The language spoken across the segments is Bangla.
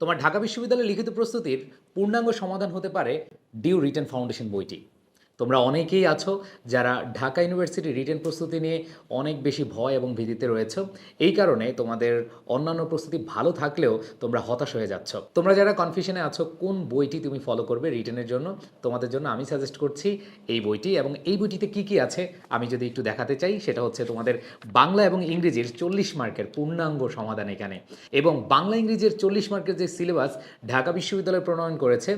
তোমার ঢাকা বিশ্ববিদ্যালয়ের লিখিত প্রস্তুতির পূর্ণাঙ্গ সমাধান হতে পারে ডিউ রিটার্ন ফাউন্ডেশন বইটি। তোমরা অনেকেই আছো যারা ঢাকা ইউনিভার্সিটি রিটেন প্রস্তুতি নিয়ে অনেক বেশি ভয় এবং ভীতিতে রয়েছে। এই কারণে তোমাদের অন্যান্য প্রস্তুতি ভালো থাকলেও তোমরা হতাশ হয়ে যাচ্ছ। তোমরা যারা কনফিউশনে আছো, কোন বইটি তুমি ফলো করবে রিটেনের জন্য, তোমাদের জন্য আমি সাজেস্ট করছি এই বইটি এবং এই বইটিতে কি কি আছে আমি যদি একটু দেখাতে চাই, সেটা হচ্ছে তোমাদের বাংলা এবং ইংরেজির চল্লিশ মার্কের পূর্ণাঙ্গ সমাধান এখানে। এবং বাংলা, ইংরেজির চল্লিশ মার্কের যে সিলেবাস ঢাকা বিশ্ববিদ্যালয় প্রণয়ন করেছে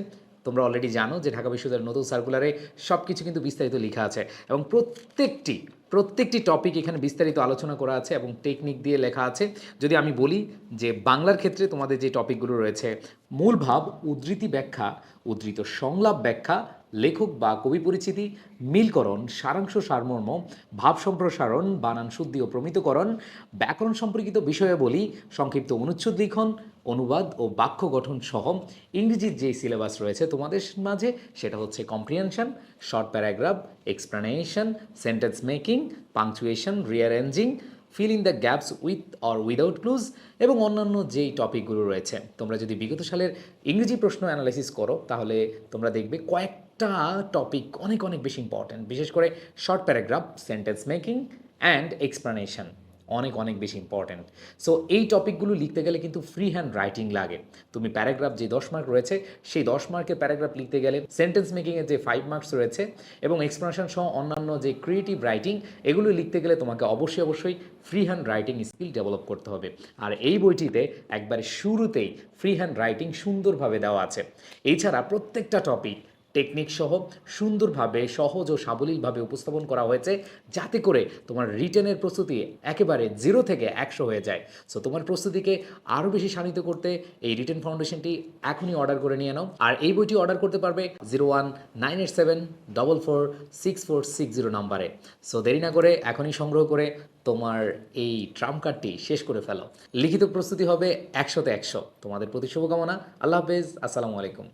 তোমরা অলরেডি জানো যে ঢাকা বিশ্ববিদ্যালয়ের নতুন সার্কুলারে সব কিছু কিন্তু বিস্তারিত লেখা আছে এবং প্রত্যেকটি প্রত্যেকটি টপিক এখানে বিস্তারিত আলোচনা করা আছে এবং টেকনিক দিয়ে লেখা আছে। যদি আমি বলি যে বাংলার ক্ষেত্রে তোমাদের যে টপিকগুলো রয়েছে, মূল ভাব, উদ্ধৃতি ব্যাখ্যা, উদ্ধৃত সংলাপ ব্যাখ্যা, লেখক বা কবি পরিচিতি, মিলকরণ, সারাংশ সারমর্ম, ভাব সম্প্রসারণ, বানান শুদ্ধি ও প্রমিতকরণ, ব্যাকরণ সম্পর্কিত বিষয়ে বলি, সংক্ষিপ্ত অনুচ্ছেদ লিখন, অনুবাদ ও বাক্য গঠন সহ ইংরেজির যে সিলেবাস রয়েছে তোমাদের মাঝে, সেটা হচ্ছে comprehension short paragraph explanation sentence making punctuation rearranging fill in the gaps with or without clues এবং অন্যান্য যেই টপিকগুলো রয়েছে। তোমরা যদি বিগত সালের ইংরেজি প্রশ্ন অ্যানালাইসিস করো, তাহলে তোমরা দেখবে কয়েকটা টপিক অনেক অনেক বেশি ইম্পর্ট্যান্ট বিশেষ করে short paragraph sentence making and explanation অনেক অনেক বেশি ইম্পর্ট্যান্ট সো এই টপিকগুলো লিখতে গেলে কিন্তু ফ্রি হ্যান্ড রাইটিং লাগে। তুমি প্যারাগ্রাফ যে দশ মার্ক রয়েছে, সেই দশ মার্কের প্যারাগ্রাফ লিখতে গেলে সেন্টেন্স মেকিংয়ের যে ফাইভ মার্কস রয়েছে এবং এক্সপ্লানেশন সহ অন্যান্য যে ক্রিয়েটিভ রাইটিং এগুলো লিখতে গেলে তোমাকে অবশ্যই অবশ্যই free handwriting skill develop করতে হবে। আর এই বইটিতে একবারে শুরুতেই ফ্রি হ্যান্ড রাইটিং সুন্দরভাবে দেওয়া আছে। এছাড়া প্রত্যেকটা টপিক টেকনিক সহ সুন্দরভাবে, সহজ ও সাবলীলভাবে উপস্থাপন করা হয়েছে যাতে করে তোমার রিটেনের প্রস্তুতি একেবারে জিরো থেকে একশো হয়ে যায়। সো তোমার প্রস্তুতিকে আরও বেশি শানিত করতে এই রিটেন ফাউন্ডেশনটি এখনই অর্ডার করে নিয়ে নাও। আর এই বইটি অর্ডার করতে পারবে zero one nine eight seven double four six four six zero নাম্বারে। সো দেরি না করে এখনই সংগ্রহ করে তোমার এই ট্রাম্প কার্ডটি শেষ করে ফেলো। লিখিত প্রস্তুতি হবে একশোতে একশো। তোমাদের প্রতি শুভকামনা। আল্লাহ হাফেজ। আসসালামু আলাইকুম।